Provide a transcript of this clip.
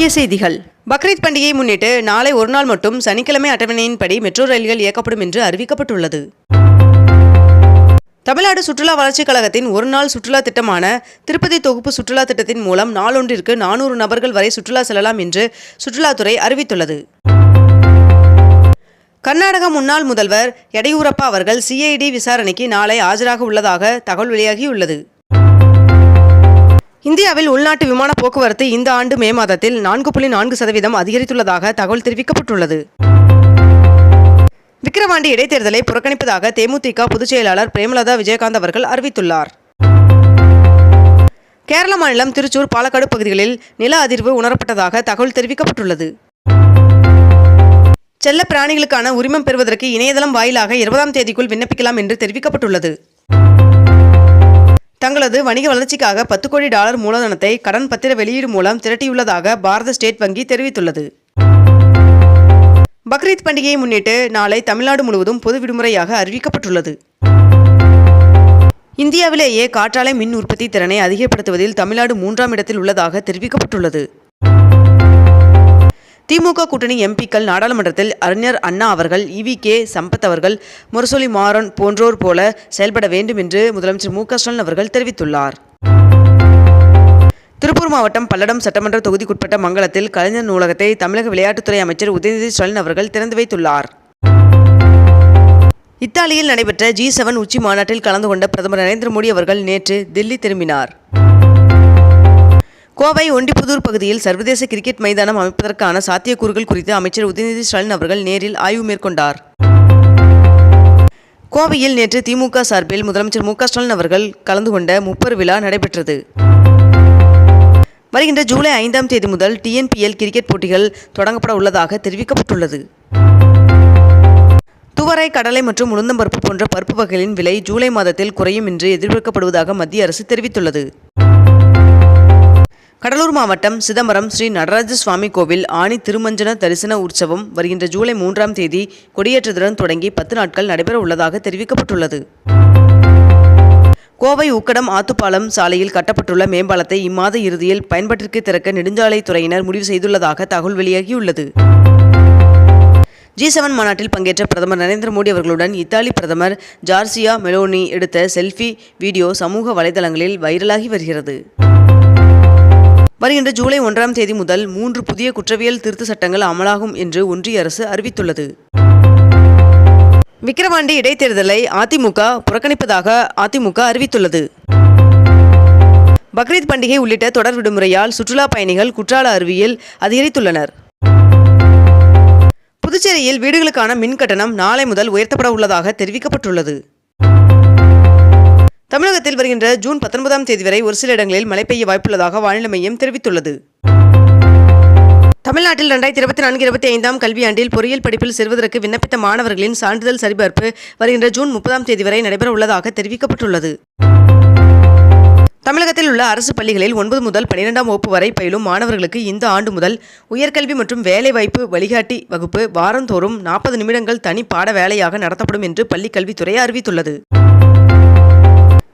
முக்கிய செய்திகள். பக்ரீத் பண்டிகையை முன்னிட்டு நாளை ஒரு நாள் மட்டும் சனிக்கிழமை அட்டவணையின்படி மெட்ரோ ரயில்கள் இயக்கப்படும் என்று அறிவிக்கப்பட்டுள்ளது. தமிழ்நாடு சுற்றுலா வளர்ச்சிக் கழகத்தின் ஒரு நாள் சுற்றுலா திட்டமான திருப்பதி தொகுப்பு சுற்றுலா திட்டத்தின் மூலம் நாளொன்றிற்கு நானூறு நபர்கள் வரை சுற்றுலா செல்லலாம் என்று சுற்றுலாத்துறை அறிவித்துள்ளது. கர்நாடக முன்னாள் முதல்வர் எடையூரப்பா அவர்கள் சிஐடி விசாரணைக்கு நாளை ஆஜராக உள்ளதாக தகவல் வெளியாகியுள்ளது. இந்தியாவில் உள்நாட்டு விமான போக்குவரத்து இந்த ஆண்டு மே மாதத்தில் நான்கு புள்ளி நான்கு சதவீதம் அதிகரித்துள்ளதாக தகவல் தெரிவிக்கப்பட்டுள்ளது. விக்கிரவாண்டி இடைத்தேர்தலை புறக்கணிப்பதாக தேமுதிக பொதுச் செயலாளர் பிரேமலதா விஜயகாந்த் அவர்கள் அறிவித்துள்ளார். கேரள மாநிலம் திருச்சூர் பாலக்காடு பகுதிகளில் நில அதிர்வு உணரப்பட்டதாக தகவல் தெரிவிக்கப்பட்டுள்ளது. செல்ல பிராணிகளுக்கான உரிமம் பெறுவதற்கு இணையதளம் வாயிலாக இருபதாம் தேதிக்குள் விண்ணப்பிக்கலாம் என்று தெரிவிக்கப்பட்டுள்ளது. தங்களது வணிக வளர்ச்சிக்காக பத்து கோடி டாலர் மூலதனத்தை கடன் பத்திர வெளியீடு மூலம் திரட்டியுள்ளதாக பாரத ஸ்டேட் வங்கி தெரிவித்துள்ளது. பக்ரீத் பண்டிகையை முன்னிட்டு நாளை தமிழ்நாடு முழுவதும் பொது விடுமுறையாக அறிவிக்கப்பட்டுள்ளது. இந்தியாவிலேயே காற்றாலை மின் உற்பத்தி திறனை அதிகப்படுத்துவதில் தமிழ்நாடு மூன்றாம் இடத்தில் உள்ளதாக தெரிவிக்கப்பட்டுள்ளது. திமுக கூட்டணி எம்பிக்கள் நாடாளுமன்றத்தில் அறிஞர் அண்ணா அவர்கள் இவி கே சம்பத் அவர்கள் முரசொலி மாறன் போன்றோர் போல செயல்பட வேண்டும் என்று முதலமைச்சர் மு க ஸ்டாலின் அவர்கள் தெரிவித்துள்ளார். திருப்பூர் மாவட்டம் பல்லடம் சட்டமன்ற தொகுதிக்குட்பட்ட மங்கலத்தில் கலைஞர் நூலகத்தை தமிழக விளையாட்டுத்துறை அமைச்சர் உதயநிதி ஸ்டாலின் அவர்கள் திறந்து வைத்துள்ளார். இத்தாலியில் நடைபெற்ற ஜி செவன் உச்சி மாநாட்டில் கலந்து கொண்ட பிரதமர் நரேந்திர மோடி அவர்கள் நேற்று தில்லி திரும்பினார். கோவை ஒண்டிப்புதூர் பகுதியில் சர்வதேச கிரிக்கெட் மைதானம் அமைப்பதற்கான சாத்தியக்கூறுகள் குறித்து அமைச்சர் உதயநிதி ஸ்டாலின் அவர்கள் நேரில் ஆய்வு மேற்கொண்டார். கோவையில் நேற்று திமுக சார்பில் முதலமைச்சர் மு ஸ்டாலின் அவர்கள் கலந்து கொண்ட முப்பர் விழா நடைபெற்றது. வருகின்ற ஜூலை ஐந்தாம் தேதி முதல் டிஎன்பிஎல் கிரிக்கெட் போட்டிகள் தொடங்கப்பட உள்ளதாக தெரிவிக்கப்பட்டுள்ளது. துவரை கடலை மற்றும் உளுந்தம்பருப்பு போன்ற பருப்பு வகைகளின் விலை ஜூலை மாதத்தில் குறையும் என்று எதிர்பார்க்கப்படுவதாக மத்திய அரசு தெரிவித்துள்ளது. கடலூர் மாவட்டம் சிதம்பரம் ஸ்ரீ நடராஜ சுவாமி கோவில் ஆணி திருமஞ்சன தரிசன உற்சவம் வருகின்ற ஜூலை மூன்றாம் தேதி கொடியேற்றத்துடன் தொடங்கி பத்து நாட்கள் நடைபெற உள்ளதாக தெரிவிக்கப்பட்டுள்ளது. கோவை உக்கடம் ஆத்துப்பாலம் சாலையில் கட்டப்பட்டுள்ள மேம்பாலத்தை இம்மாத இறுதியில் பயன்பாட்டிற்கு திறக்க நெடுஞ்சாலைத்துறையினர் முடிவு செய்துள்ளதாக தகவல் வெளியாகியுள்ளது. ஜி செவன் மாநாட்டில் பங்கேற்ற பிரதமர் நரேந்திர மோடி அவர்களுடன் இத்தாலி பிரதமர் ஜார்சியா மெலோனி எடுத்த செல்ஃபி வீடியோ சமூக வலைதளங்களில் வைரலாகி வருகிறது. வருகின்ற ஜூலை ஒன்றாம் தேதி முதல் மூன்று புதிய குற்றவியல் திருத்த சட்டங்கள் அமலாகும் என்று ஒன்றிய அரசு அறிவித்துள்ளது. விக்கிரவாண்டி இடைத்தேர்தலை அதிமுக புறக்கணிப்பதாக அதிமுக அறிவித்துள்ளது. பக்ரீத் பண்டிகை உள்ளிட்ட தொடர் விடுமுறையால் சுற்றுலா பயணிகள் குற்றால அருவியில் அதிகரித்துள்ளனர். புதுச்சேரியில் வீடுகளுக்கான மின் கட்டணம் நாளை முதல் உயர்த்தப்பட உள்ளதாக தெரிவிக்கப்பட்டுள்ளது. தமிழகத்தில் வருகின்ற ஜூன் பத்தொன்பதாம் தேதி வரை ஒரு சில இடங்களில் மழை பெய்ய வாய்ப்புள்ளதாக வானிலை மையம் தெரிவித்துள்ளது. தமிழ்நாட்டில் ரெண்டாயிரத்தி இருபத்தி நான்கு இருபத்தி ஐந்தாம் கல்வியாண்டில் பொறியியல் படிப்பில் சேர்வதற்கு விண்ணப்பித்த மாணவர்களின் சான்றிதழ் சரிபார்ப்பு வருகின்ற ஜூன் முப்பதாம் தேதி வரை நடைபெற உள்ளதாக தெரிவிக்கப்பட்டுள்ளது. தமிழகத்தில் உள்ள அரசு பள்ளிகளில் ஒன்பது முதல் பனிரெண்டாம் வகுப்பு வரை பயிலும் மாணவர்களுக்கு இந்த ஆண்டு முதல் உயர்கல்வி மற்றும் வேலைவாய்ப்பு வழிகாட்டி வகுப்பு வாரந்தோறும் நாற்பது நிமிடங்கள் தனி பாட வேலையாக நடத்தப்படும் என்று பள்ளிக்கல்வித்துறை அறிவித்துள்ளது.